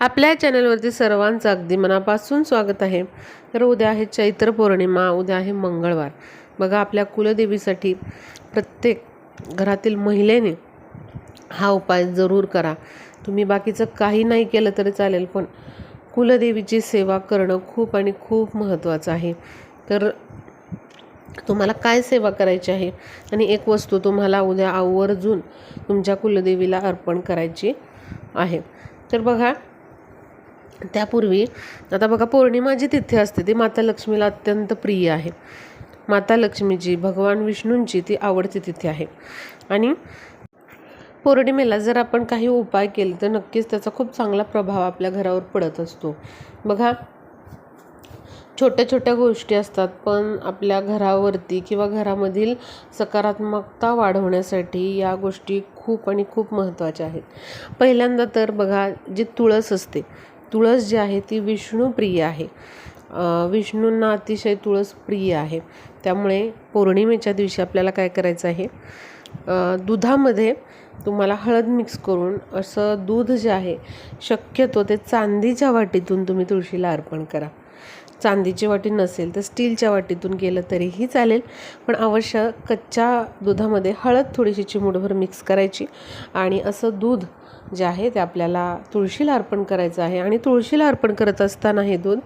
आपल्या चॅनलवरती सर्वांचं अगदी मनापासून स्वागत आहे. तर उद्या आहे चैत्र पौर्णिमा उद्या आहे मंगळवार. बघा आपल्या कुलदेवीसाठी प्रत्येक घरातील महिलेने हा उपाय जरूर करा. तुम्ही बाकीचं काही नाही केलं तरी चालेल पण कुलदेवीची सेवा करणं खूप आणि खूप महत्त्वाचं आहे. तर तुम्हाला काय सेवा करायची आहे? आणि एक वस्तू तुम्हाला उद्या आवर्जून तुमच्या कुलदेवीला अर्पण करायची आहे. तर बघा त्यापूर्वी आता बघा पौर्णिमा जी तिथे असते ती माता लक्ष्मीला अत्यंत प्रिय आहे. माता लक्ष्मीची भगवान विष्णूंची ती आवडती तिथी आहे. आणि पौर्णिमेला जर आपण काही उपाय केले तर नक्कीच त्याचा खूप चांगला प्रभाव आपल्या घरावर पडत असतो. बघा छोट्या छोट्या गोष्टी असतात पण आपल्या घरावरती किंवा घरामधील सकारात्मकता वाढवण्यासाठी या गोष्टी खूप आणि खूप महत्त्वाच्या आहेत. पहिल्यांदा तर बघा जी तुळस असते तुळस जी आहे ती विष्णुप्रिय आहे. विष्णूंना अतिशय तुळस प्रिय आहे. त्यामुळे पौर्णिमेच्या दिवशी आपल्याला काय करायचं आहे? दुधामध्ये तुम्हाला हळद मिक्स करून असं दूध जे आहे शक्यतो ते चांदीच्या वाटीतून तुम्ही तुळशीला अर्पण करा. चांदीची वाटी नसेल तर स्टीलच्या वाटीतून केलं तरीही चालेल पण अवश्य कच्च्या दुधामध्ये हळद थोडीशी चिमूटभर मिक्स करायची आणि असं दूध जे आहे ते आपल्याला तुळशीला अर्पण करायचं आहे. आणि तुळशीला अर्पण करत असताना हे दूध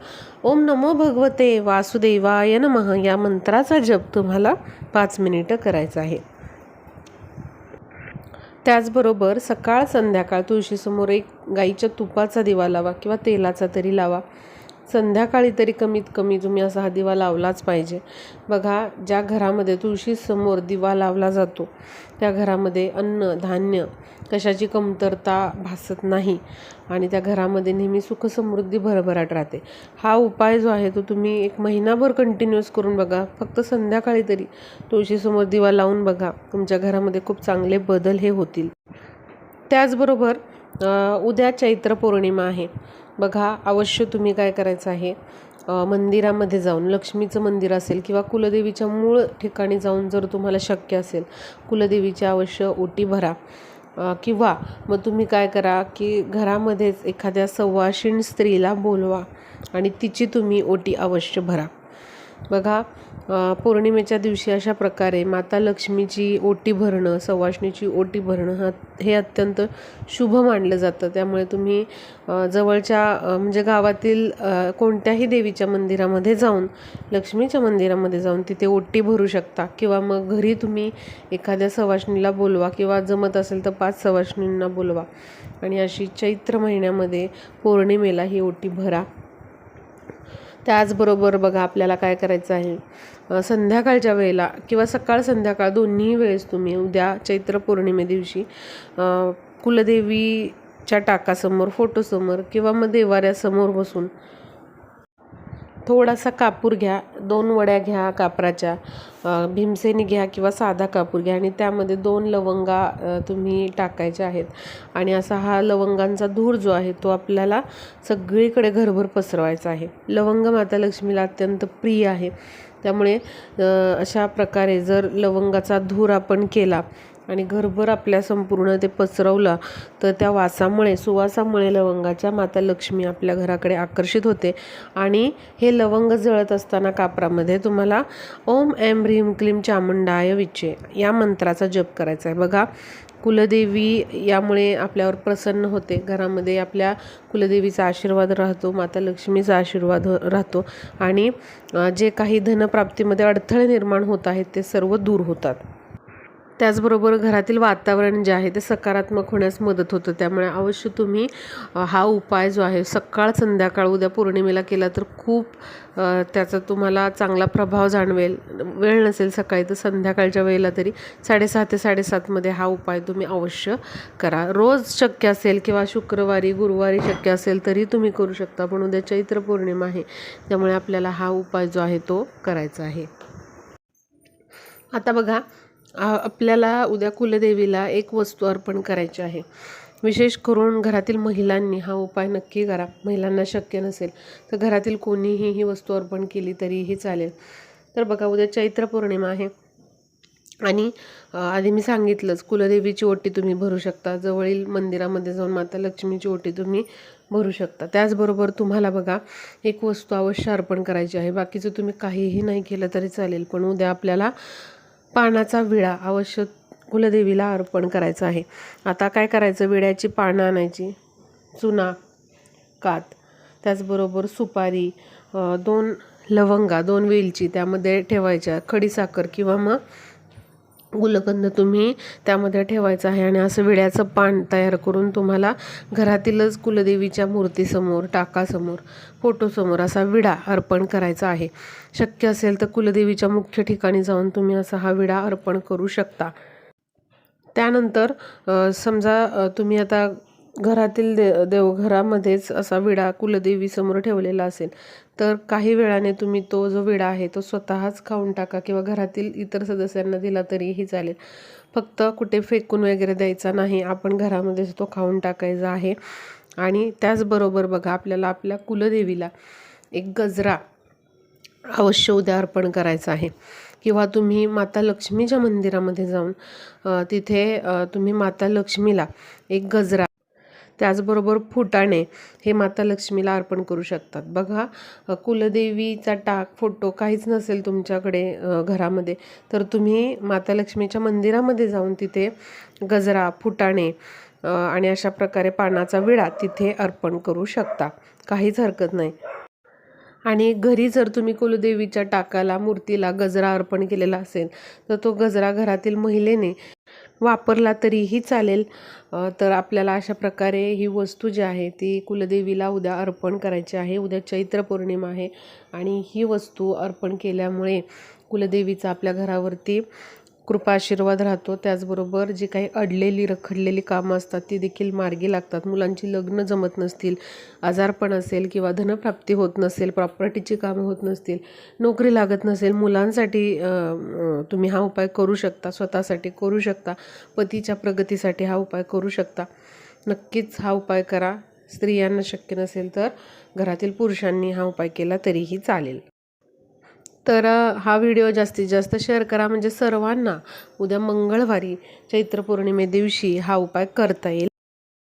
ओम नमो भगवते वासुदेवाय नमः या मंत्राचा जप तुम्हाला पाच मिनिटं करायचा आहे. त्याचबरोबर सकाळ संध्याकाळ तुळशीसमोर एक गाईच्या तुपाचा दिवा लावा किंवा तेलाचा तरी लावा. संध्याकाळी तरी कमीत कमी तुम्ही असा हा दिवा लावलाच पाहिजे. बघा ज्या घरामध्ये तुळशीसमोर दिवा लावला जातो त्या घरामध्ये अन्न धान्य कशाची कमतरता भासत नाही आणि त्या घरामध्ये नेहमी सुखसमृद्धी भरभराट राहते. हा उपाय जो आहे तो तुम्ही एक महिनाभर कंटिन्युअस करून बघा. फक्त संध्याकाळी तरी तुळशीसमोर दिवा लावून बघा. तुमच्या घरामध्ये खूप चांगले बदल हे होतील. त्याचबरोबर उद्या चैत्र पौर्णिमा आहे. बघा अवश्य तुम्ही काय करायचं आहे? मंदिरामध्ये जाऊन लक्ष्मीचं मंदिर असेल किंवा कुलदेवीच्या मूळ ठिकाणी जाऊन जर तुम्हाला शक्य असेल कुलदेवीच्या अवश्य ओटी भरा. किंवा मग तुम्ही काय करा की घरामध्येच एखाद्या सव्वाशीण स्त्रीला बोलवा आणि तिची तुम्ही ओटी अवश्य भरा. बघा पौर्णिमेच्या दिवशी अशा प्रकारे माता लक्ष्मीची ओटी भरणं सवाष्णीची ओटी भरणं हा हे अत्यंत शुभ मानलं जातं. त्यामुळे तुम्ही जवळच्या म्हणजे गावातील कोणत्याही देवीच्या मंदिरामध्ये जाऊन लक्ष्मीच्या मंदिरामध्ये जाऊन तिथे ओटी भरू शकता. किंवा मग घरी तुम्ही एखाद्या सवाष्णीला बोलवा किंवा जमत असेल तर पाच सवाष्णींना बोलवा. आणि अशी चैत्र महिन्यामध्ये पौर्णिमेला ही ओटी भरा. त्याचबरोबर बघा आपल्याला काय करायचं आहे? संध्याकाळच्या वेळेला किंवा सकाळ संध्याकाळ दोन्ही वेळेस तुम्ही उद्या चैत्र पौर्णिमे दिवशी कुलदेवीच्या टाकासमोर फोटोसमोर किंवा मग देवाऱ्यासमोर बसून थोडासा कापूर घ्या दोन वड्या घ्या कापराच्या भीमसेनी घ्या किंवा साधा कापूर घ्या आणि त्यामध्ये दोन लवंगा तुम्ही टाकायच्या आहेत. आणि असा हा लवंगांचा धूर जो आहे तो आपल्याला सगळीकडे घरभर पसरवायचा आहे. लवंग माता लक्ष्मीला अत्यंत प्रिय आहे. त्यामुळे अशा प्रकारे जर लवंगाचा धूर आपण केला आणि घरभर आपल्या संपूर्ण ते पसरवलं तर त्या वासामुळे सुवासामुळे लवंगाच्या माता लक्ष्मी आपल्या घराकडे आकर्षित होते. आणि हे लवंग जळत असताना कापरामध्ये तुम्हाला ओम एम ह्रीम क्लीम चामुंडाय विचे या मंत्राचा जप करायचा आहे. बघा कुलदेवी यामुळे आपल्यावर प्रसन्न होते. घरामध्ये आपल्या कुलदेवीचा आशीर्वाद राहतो माता लक्ष्मीचा आशीर्वाद राहतो आणि जे काही धनप्राप्तीमध्ये अडथळे निर्माण होत आहेत ते सर्व दूर होतात. त्याचबरोबर घरातील वातावरण जे आहे ते सकारात्मक होण्यास मदत होतं. त्यामुळे अवश्य तुम्ही हा उपाय जो आहे सकाळ संध्याकाळ उद्या पौर्णिमेला केला तर खूप त्याचा तुम्हाला चांगला प्रभाव जाणवेल. वेळ नसेल सकाळी तर संध्याकाळच्या वेळेला तरी साडेसहा ते साडेसातमध्ये हा उपाय तुम्ही अवश्य करा. रोज शक्य असेल किंवा शुक्रवारी गुरुवारी शक्य असेल तरी तुम्ही करू शकता पण उद्या चैत्र पौर्णिमा आहे त्यामुळे आपल्याला हा उपाय जो आहे तो करायचा आहे. आता बघा आपल्याला उद्या कुलदेवीला एक वस्तू अर्पण करायची आहे. विशेष करून घरातील महिलांनी हा उपाय नक्की करा. महिलांना शक्य नसेल तर घरातील कोणीही ही वस्तू अर्पण केली तरीही चालेल. तर बघा उद्या चैत्र पौर्णिमा आहे. आणि आधी मी सांगितलंच कुलदेवीची ओटी तुम्ही भरू शकता. जवळील मंदिरामध्ये जाऊन माता लक्ष्मीची ओटी तुम्ही भरू शकता. त्याचबरोबर तुम्हाला बघा एक वस्तू अवश्य अर्पण करायची आहे. बाकीचं तुम्ही काहीही नाही केलं तरी चालेल. पण उद्या आपल्याला पानाचा विळा अवश्य कुलदेवीला अर्पण करायचा आहे. आता काय करायचं? विड्याची पानं आणायची. चुना कात त्याचबरोबर सुपारी दोन लवंगा दोन वेलची त्यामध्ये ठेवायच्या. खडीसाखर किंवा मग गुलकंद तुम्ही त्यामध्ये ठेवायचं आहे आणि असं विड्याचं पान तयार करून तुम्हाला घरातीलच कुलदेवीच्या मूर्तीसमोर टाकासमोर फोटोसमोर असा विडा अर्पण करायचा आहे. शक्य असेल तर कुलदेवीच्या मुख्य ठिकाणी जाऊन तुम्ही असा हा विडा अर्पण करू शकता. त्यानंतर समजा तुम्ही आता घरातील दे देवघरामध्येच असा विडा कुलदेवीसमोर ठेवलेला असेल तर काही वेळाने तुम्ही तो जो विडा आहे तो स्वतःच खाऊन टाका किंवा घरातील इतर सदस्यांना दिला तरीही चालेल. फक्त कुठे फेकून वगैरे द्यायचा नाही आपण घरामध्येच तो खाऊन टाकायचा आहे. आणि त्याचबरोबर बघा आपल्याला आपल्या कुलदेवीला एक गजरा अवश्य उद्या अर्पण करायचं आहे. किंवा तुम्ही माता लक्ष्मीच्या मंदिरामध्ये जाऊन तिथे तुम्ही माता लक्ष्मीला एक गजरा त्याचबरोबर फुटाणे हे माता लक्ष्मीला अर्पण करू शकतात. बघा कुलदेवीचा टाक फोटो काहीच नसेल तुमच्याकडे घरामध्ये तर तुम्ही माता लक्ष्मीच्या मंदिरामध्ये जाऊन तिथे गजरा फुटाणे आणि अशा प्रकारे पानाचा विडा तिथे अर्पण करू शकता. काहीच हरकत नाही. आणि घरी जर तुम्ही कुलदेवीच्या टाकाला मूर्तीला गजरा अर्पण केलेला असेल तर तो गजरा घरातील महिलेने वापरला तरीही चालेल. तर आपल्याला अशा प्रकारे ही वस्तू जी आहे ती कुलदेवीला उद्या अर्पण करायची आहे. उद्या चैत्र पौर्णिमा आहे आणि ही वस्तू अर्पण केल्यामुळे कुलदेवीचा आपल्या घरावरती कृपा आशीर्वाद राहतो. त्याचबरोबर जी काही अडलेली रखडलेली कामं असतात ती देखील मार्गी लागतात. मुलांची लग्न जमत नसतील आजारपण असेल किंवा धनप्राप्ती होत नसेल प्रॉपर्टीची कामं होत नसतील नोकरी लागत नसेल मुलांसाठी तुम्ही हा उपाय करू शकता स्वतःसाठी करू शकता पतीच्या प्रगतीसाठी हा उपाय करू शकता. नक्कीच हा उपाय करा. स्त्रियांना शक्य नसेल तर घरातील पुरुषांनी हा उपाय केला तरीही चालेल. तर हा व्हिडिओ जास्तीत जास्त शेअर करा. म्हणजे सर्वांना उद्या मंगळवारी चैत्र पौर्णिमे दिवशी हा उपाय करता येईल.